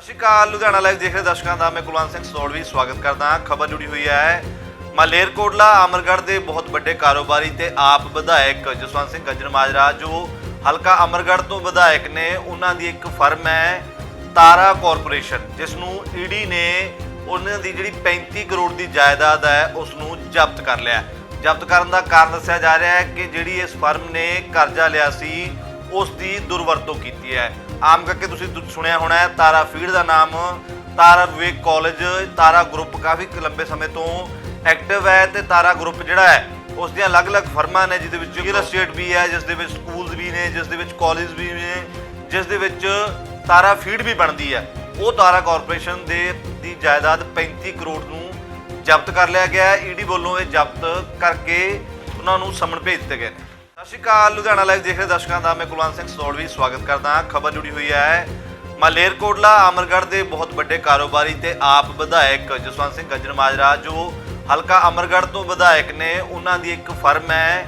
ਸਤਿ ਸ਼੍ਰੀ ਅਕਾਲ, ਲੁਧਿਆਣਾ ਲਾਈਵ ਦੇਖ ਰਹੇ ਦਰਸ਼ਕਾਂ ਦਾ, ਮੈਂ ਕੁਲਵੰਤ ਸਿੰਘ ਸੋੜਵੀ ਸਵਾਗਤ ਕਰਦਾ ਖਬਰ ਜੁੜੀ ਹੋਈ ਹੈ, ਮਲੇਰਕੋਟਲਾ, ਅਮਰਗੜ੍ਹ ਦੇ ਬਹੁਤ ਵੱਡੇ ਕਾਰੋਬਾਰੀ ਤੇ ਆਪ ਵਿਧਾਇਕ ਜਸਵੰਤ ਸਿੰਘ ਗੱਜਰ ਮਾਜਰਾ, ਜੋ ਹਲਕਾ ਅਮਰਗੜ੍ਹ ਤੋਂ ਵਿਧਾਇਕ ਨੇ, ਉਹਨਾਂ ਦੀ ਇੱਕ ਫਰਮ ਹੈ ਤਾਰਾ ਕਾਰਪੋਰੇਸ਼ਨ, ਜਿਸ ਨੂੰ ਈਡੀ ਨੇ ਉਹਨਾਂ ਦੀ ਜਿਹੜੀ 35 ਕਰੋੜ ਦੀ ਜਾਇਦਾਦ ਹੈ ਉਸ ਨੂੰ ਜ਼ਬਤ ਕਰ ਲਿਆ। ਜ਼ਬਤ ਕਰਨ ਦਾ ਕਾਰਨ ਦੱਸਿਆ ਜਾ ਰਿਹਾ ਹੈ ਕਿ ਜਿਹੜੀ ਇਸ ਫਰਮ ਨੇ ਕਰਜ਼ਾ ਲਿਆ ਸੀ ਉਸ ਦੀ ਦੁਰਵਰਤੋਂ ਕੀਤੀ ਹੈ। ਆਮ ਕਰਕੇ ਤੁਸੀਂ ਦੁ- ਸੁਣਿਆ ਹੋਣਾ ਹੈ, ਤਾਰਾ ਫੀਡ ਦਾ ਨਾਮ ਤਾਰਾ ਵਿਵੇਕ ਕਾਲਜ, ਤਾਰਾ ਗਰੁੱਪ ਕਾਫੀ ਕੁ, ਲੰਬੇ ਸਮੇਂ ਤੋਂ ਐਕਟਿਵ ਹੈ ਤੇ ਤਾਰਾ ਗਰੁੱਪ ਜਿਹੜਾ ਹੈ ਉਸ ਦੀਆਂ ਅਲੱਗ-ਅਲੱਗ ਫਰਮਾਂ ਨੇ, ਜਿਹਦੇ ਵਿੱਚ ਰੀਅਲ ਏਸਟੇਟ ਵੀ ਹੈ, ਜਿਸ ਦੇ ਵਿੱਚ ਸਕੂਲਸ ਵੀ ਨੇ, ਜਿਸ ਦੇ ਵਿੱਚ ਕਾਲਜ ਵੀ ਨੇ, ਜਿਸ ਦੇ ਵਿੱਚ ਤਾਰਾ ਫੀਡ ਵੀ ਬਣਦੀ ਹੈ। ਉਹ ਤਾਰਾ ਕਾਰਪੋਰੇਸ਼ਨ ਦੇ ਦੀ ਜਾਇਦਾਦ 35 ਕਰੋੜ ਨੂੰ ਜ਼ਬਤ ਕਰ ਲਿਆ ਗਿਆ ਹੈ। ਈਡੀ ਵੱਲੋਂ ਇਹ ਜ਼ਬਤ ਕਰਕੇ ਉਹਨਾਂ ਨੂੰ ਸਮਨ ਭੇਜ ਦਿੱਤੇ ਗਏ ਨੇ। ਸਤਿ ਸ਼੍ਰੀ ਅਕਾਲ, ਲੁਧਿਆਣਾ ਲਾਈਵ ਦੇਖ ਰਹੇ ਦਰਸ਼ਕਾਂ ਦਾ, ਮੈਂ ਕੁਲਵੰਤ ਸਿੰਘ ਸੋੜਵੀ ਸਵਾਗਤ ਕਰਦਾ ਹਾਂ। ਖਬਰ ਜੁੜੀ ਹੋਈ ਹੈ ਮਲੇਰਕੋਟਲਾ ਅਮਰਗੜ੍ਹ ਦੇ ਬਹੁਤ ਵੱਡੇ ਕਾਰੋਬਾਰੀ ਤੇ ਆਪ ਵਿਧਾਇਕ ਜਸਵੰਤ ਸਿੰਘ ਗੱਜਰ ਮਾਜਰਾ, ਜੋ ਹਲਕਾ ਅਮਰਗੜ੍ਹ ਤੋਂ ਵਿਧਾਇਕ ਨੇ, ਉਹਨਾਂ ਦੀ ਇੱਕ ਫਰਮ ਹੈ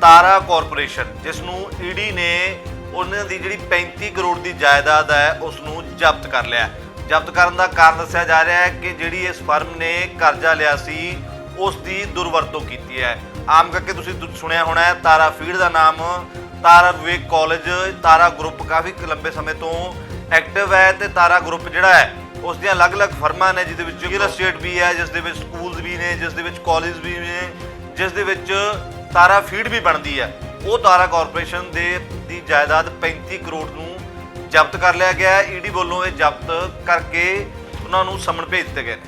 ਤਾਰਾ ਕਾਰਪੋਰੇਸ਼ਨ, ਜਿਸ ਨੂੰ ਈਡੀ ਨੇ ਉਹਨਾਂ ਦੀ ਜਿਹੜੀ 35 ਕਰੋੜ ਦੀ ਜਾਇਦਾਦ ਹੈ, ਉਸ ਨੂੰ ਜ਼ਬਤ ਕਰ ਲਿਆ ਜ਼ਬਤ ਕਰਨ ਦਾ ਕਾਰਨ ਦੱਸਿਆ ਜਾ ਰਿਹਾ ਹੈ ਕਿ ਜਿਹੜੀ ਇਸ ਫਰਮ ਨੇ ਕਰਜ਼ਾ ਲਿਆ ਸੀ, ਉਸ ਦੀ ਦੁਰਵਰਤੋਂ ਕੀਤੀ ਹੈ। ਆਮ ਕਰਕੇ ਤੁਸੀਂ ਦੁ- ਸੁਣਿਆ ਹੋਣਾ ਹੈ, ਤਾਰਾ ਫੀਡ ਦਾ ਨਾਮ, ਤਾਰਾ ਵਿਵੇਕ ਕਾਲਜ, ਤਾਰਾ ਗਰੁੱਪ ਕਾਫੀ ਕੁ ਲੰਬੇ ਸਮੇਂ ਤੋਂ ਐਕਟਿਵ ਹੈ ਤੇ ਤਾਰਾ ਗਰੁੱਪ ਜਿਹੜਾ ਹੈ, ਉਸ ਦੀਆਂ ਅਲੱਗ-ਅਲੱਗ ਫਰਮਾਂ ਨੇ, ਜਿਹਦੇ ਵਿੱਚ ਰੀਅਲ ਅਸਟੇਟ ਵੀ ਹੈ, ਜਿਸ ਦੇ ਵਿੱਚ ਸਕੂਲਸ ਵੀ ਨੇ, ਜਿਸ ਦੇ ਵਿੱਚ ਕਾਲਜ ਵੀ ਨੇ, ਜਿਸ ਦੇ ਵਿੱਚ ਤਾਰਾ ਫੀਡ ਵੀ ਬਣਦੀ ਹੈ। ਉਹ ਤਾਰਾ ਕਾਰਪੋਰੇਸ਼ਨ ਦੇ ਦੀ ਜਾਇਦਾਦ 35 ਕਰੋੜ ਨੂੰ ਜ਼ਬਤ ਕਰ ਲਿਆ ਗਿਆ ਹੈ। ਈਡੀ ਵੱਲੋਂ ਇਹ ਜ਼ਬਤ ਕਰਕੇ ਉਹਨਾਂ ਨੂੰ ਸਮਨ ਭੇਜ ਦਿੱਤੇ ਗਏ ਨੇ।